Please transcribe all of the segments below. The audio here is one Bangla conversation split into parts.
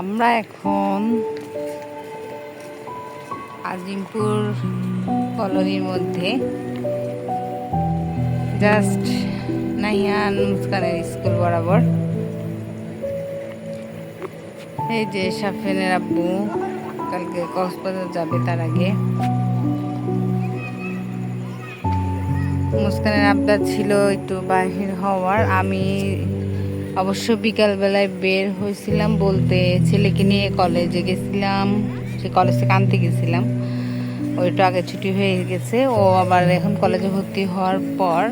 আমরা এখন আজিমপুর কলোনির মধ্যে জাস্ট নাহিয়ান মুস্কানের স্কুল বরাবর। এই যে সাফিনের আব্বু, কালকে কক্সবাজার যাবে তার আগে। মুস্কানের আবদার ছিল একটু বাহির হওয়ার, আমি অবশ্য বিকালবেলায় বের হয়েছিলাম বলতে ছেলেকে নিয়ে কলেজে গেছিলাম, সে কলেজ থেকে আনতে গেছিলাম। ওইটা আগে ছুটি হয়ে গেছে। ও আবার এখন কলেজে ভর্তি হওয়ার পর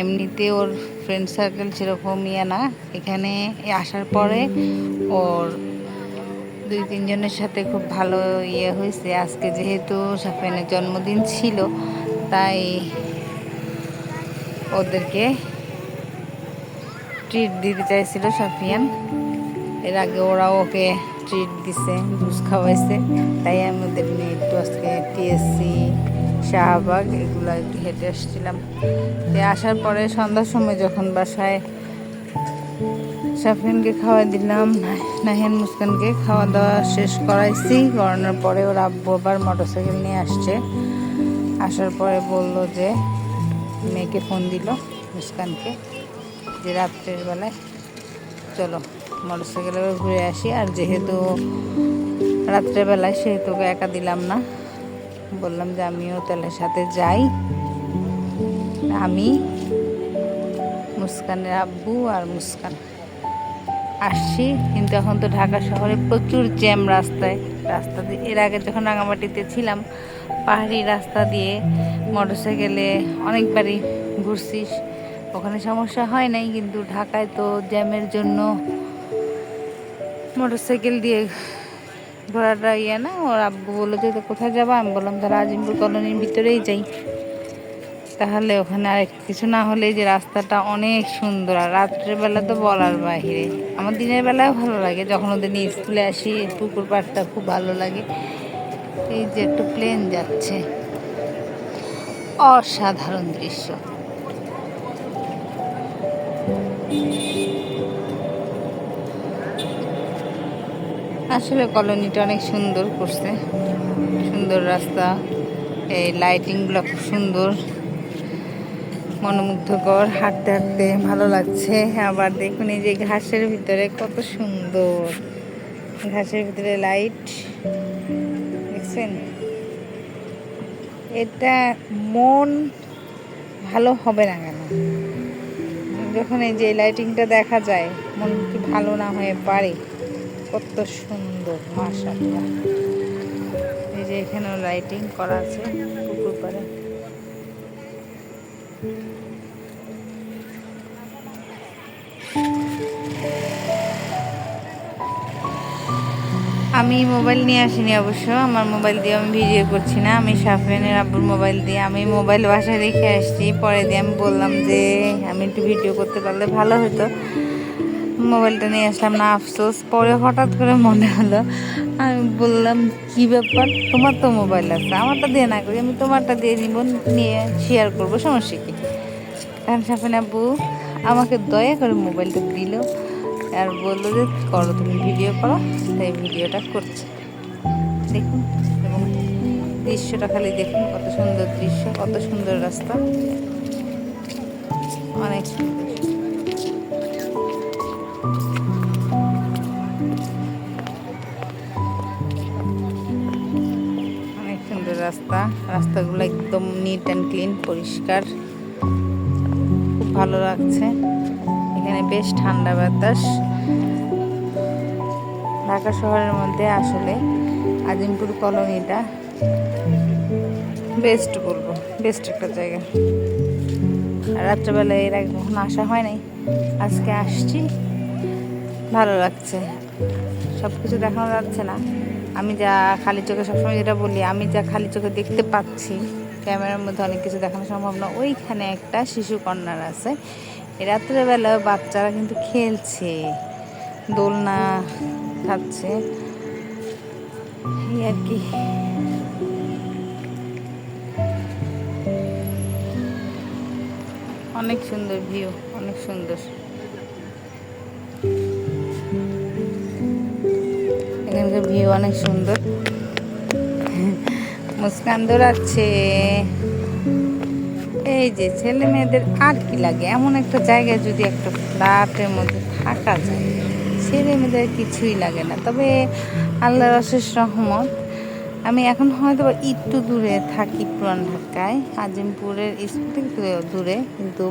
এমনিতে ওর ফ্রেন্ড সার্কেল সেরকম ইয়ে না। এখানে আসার পরে ওর দুই তিনজনের সাথে খুব ভালো ইয়ে হয়েছে। আজকে যেহেতু সাফিনের জন্মদিন ছিল, তাই ওদেরকে ট্রিট দিতে চাইছিল সাফিয়ান এর আগে ওরা ওকে ট্রিট দিছে, জুস খাওয়াইছে। তাই আমি ওদের নিয়ে একটু আজকে টিএসসি শাহবাগ এগুলো একটু হেঁটে আসছিলাম। তো আসার পরে সন্ধ্যার সময় যখন বাসায় সাফিয়ানকে খাওয়া দিলাম, নাহিয়ান মুস্কানকে খাওয়া দাওয়া শেষ করাইছি। করানোর পরে ওর আব্বু আবার মোটরসাইকেল নিয়ে আসছে। আসার পরে বলল যে, মেয়েকে ফোন দিল মুস্কানকে। যে রাত্রের বেলায়। চলো মোটর সাইকেলে ঘুরে আসি। আর যেহেতু রাত্রেবেলায় সেহেতু একা দিলাম না। বললাম যে আমিও তেলের সাথে যাই। আমি, মুস্কানের আব্বু আর মুস্কান। আসছি, কিন্তু এখন তো ঢাকা শহরে প্রচুর জ্যাম রাস্তায়। রাস্তা দিয়ে, এর আগে যখন রাঙামাটিতে ছিলাম, পাহাড়ি রাস্তা দিয়ে মোটরসাইকেলে অনেকবারই ঘুরছিস। ওখানে সমস্যা হয় নাই, কিন্তু ঢাকায় তো জ্যামের জন্য মোটরসাইকেল দিয়ে ঘোরাটা ইয়ে না। ওর আব্বু বলল যে "তো কোথায় যাব? আমি বললাম তাহলে আজিমপুর কলোনির ভিতরেই যাই। তাহলে ওখানে আর কিছু না হলে যে রাস্তাটা অনেক সুন্দর, আর রাত্রেবেলা তো বলার বাহিরে। আমার দিনের বেলায় ভালো লাগে, যখন ওদের নিয়ে স্কুলে আসি পুকুর পাড়টা খুব ভালো লাগে। এই যে একটু প্লেন যাচ্ছে। অসাধারণ দৃশ্য। আসলে কলোনিটা অনেক সুন্দর করছে। সুন্দর রাস্তা, এই লাইটিংগুলো খুব সুন্দর। মনোমুগ্ধকর, হাঁটতে হাঁটতে ভালো লাগছে। আবার দেখুন এই যে ঘাসের ভিতরে কত সুন্দর। ঘাসের ভিতরে লাইট দেখছেন? এটা মন ভালো হবে না কেন? যখন এই যে লাইটিংটা দেখা যায়, মন কি ভালো না হয়ে পারে? কত সুন্দর, মাশাআল্লাহ। এই যে এখানেও লাইটিং করা আছে পুকুর পাড়ে। আমি মোবাইল নিয়ে আসিনি অবশ্য, আমার মোবাইল দিয়ে আমি ভিডিও করছি না। আমি সাফরিনের আব্বুর মোবাইল দিয়ে আমি মোবাইল বাসায় রেখে আসছি। পরে দিয়ে আমি বললাম যে, আমি একটু ভিডিও করতে পারলে ভালো হতো। মোবাইলটা নিয়ে আসলাম না, আফসোস। পরে হঠাৎ করে মনে হলো, আমি বললাম, কি ব্যাপার? তোমার তো মোবাইল আছে, আমারটা দিয়ে না করি, আমি তোমারটা দিয়ে নিব নিয়ে শেয়ার করব, সমস্যা কি? তখন সাফিন আব্বু আমাকে দয়া করে মোবাইলটা দিল আর বলল যে, করো তুমি ভিডিও করো। তাই ভিডিওটা করছে। দেখুন, এবং দৃশ্যটা খালি দেখুন, কত সুন্দর দৃশ্য, কত সুন্দর রাস্তা। রাস্তাগুলো একদম নিট অ্যান্ড ক্লিন পরিষ্কার। খুব ভালো লাগছে। এখানে বেশ ঠান্ডা বাতাস। ঢাকা শহরের মধ্যে আসলে আজিমপুর কলোনিটা বেস্ট বলব বেস্ট একটা জায়গা। আর রাত্রেবেলা এর আগে কখনো আসা হয় নাই। আজকে আসছি। ভালো লাগছে। সব কিছু দেখানো যাচ্ছে না। আমি যা খালি চোখে সবসময় যেটা বলি, আমি যা খালি চোখে দেখতে পাচ্ছি, ক্যামেরার মধ্যে অনেক কিছু দেখানো সম্ভব না। ওইখানে একটা শিশু কর্নার আছে। রাত্রেবেলা বাচ্চারা কিন্তু খেলছে, দোলনা খাচ্ছে। এই আর কি। অনেক সুন্দর ভিউ অনেক সুন্দর। ভিউ অনেক সুন্দর। মুস্কান দৌড়াচ্ছে এই যে ছেলে মেয়েদের আর কি লাগে? এমন একটা জায়গায় যদি একটা ফ্ল্যাটের মধ্যে থাকা যায়, ছেলে মেয়েদের কিছুই লাগে না। তবে আল্লাহর অশেষ রহমত, আমি এখন হয়তো একটু দূরে থাকি পুরান ঢাকায়, আজিমপুরের স্কুল থেকে দূরে, কিন্তু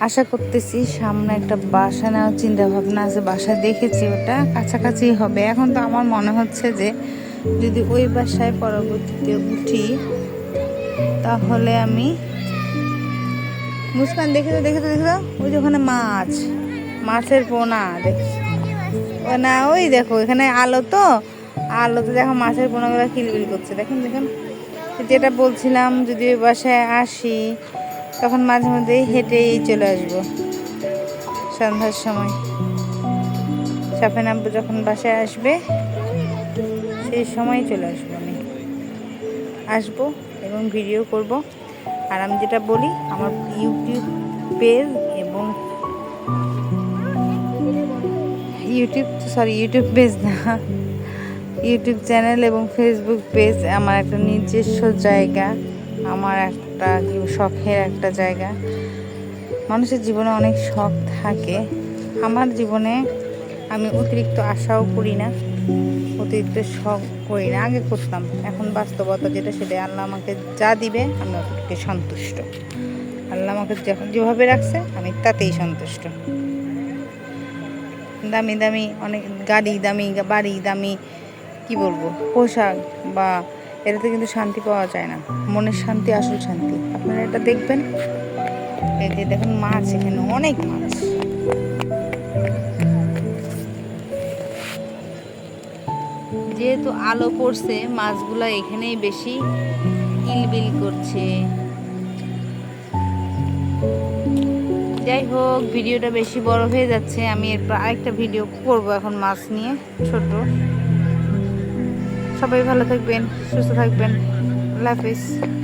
আশা করতেছি সামনে একটা বাসা নেওয়ার চিন্তা ভাবনা আছে বাসা দেখেছি ওটা, কাছাকাছি হবে। এখন তো আমার মনে হচ্ছে যে যদি ওই বাসায় পরবর্তীতে উঠি, তাহলে আমি মুসকান, দেখে তো দেখে তো দেখে তো ওই যে ওখানে মাছ, মাছের পোনা, দেখ। ও না, ওই দেখো, এখানে আলো তো। আলোতে দেখো মাছের পোনাগুলো কিলবিল করছে। দেখেন দেখেন। যেটা বলছিলাম, যদি ওই বাসায় আসি তখন মাঝে মধ্যে হেঁটেই চলে আসব সন্ধ্যার সময়। সাফেন আব্বু যখন বাসায় আসবে, সেই সময় চলে আসব আমি। আসব এবং ভিডিও করব। আর আমি যেটা বলি, আমার ইউটিউব পেজ এবং ইউটিউব সরি ইউটিউব পেজ না ইউটিউব চ্যানেল এবং ফেসবুক পেজ আমার একটা নিজস্ব জায়গা, আমার একটা কি শখের একটা জায়গা। মানুষের জীবনে অনেক শখ থাকে। আমার জীবনে আমি অতিরিক্ত আশাও করি না, অতিরিক্ত শখ করি না। আগে করতাম, এখন বাস্তবতা যেটা সেটা আল্লাহ আমাকে যা দিবে, আমি অতটুকু সন্তুষ্ট। আল্লাহ আমাকে যখন যেভাবে রাখছে, আমি তাতেই সন্তুষ্ট। দামি দামি অনেক গাড়ি, দামি বাড়ি, দামি কি বলব? পোশাক বা এটাতে কিন্তু শান্তি পাওয়া যায় না। মনের শান্তি, আসল শান্তি। আপনারা এটা দেখবেন। এই যে দেখুন মাছ এখানে, অনেক মাছ। যেহেতু আলো পড়ছে, মাছগুলো এখানেই বেশি ইলবিল করছে। যাই হোক, ভিডিওটা বেশি বড় হয়ে যাচ্ছে। আমি এরপর আরেকটা ভিডিও করব এখন মাছ নিয়ে, ছোট। সবাই ভালো থাকবেন সুস্থ থাকবেন। হাফিজ।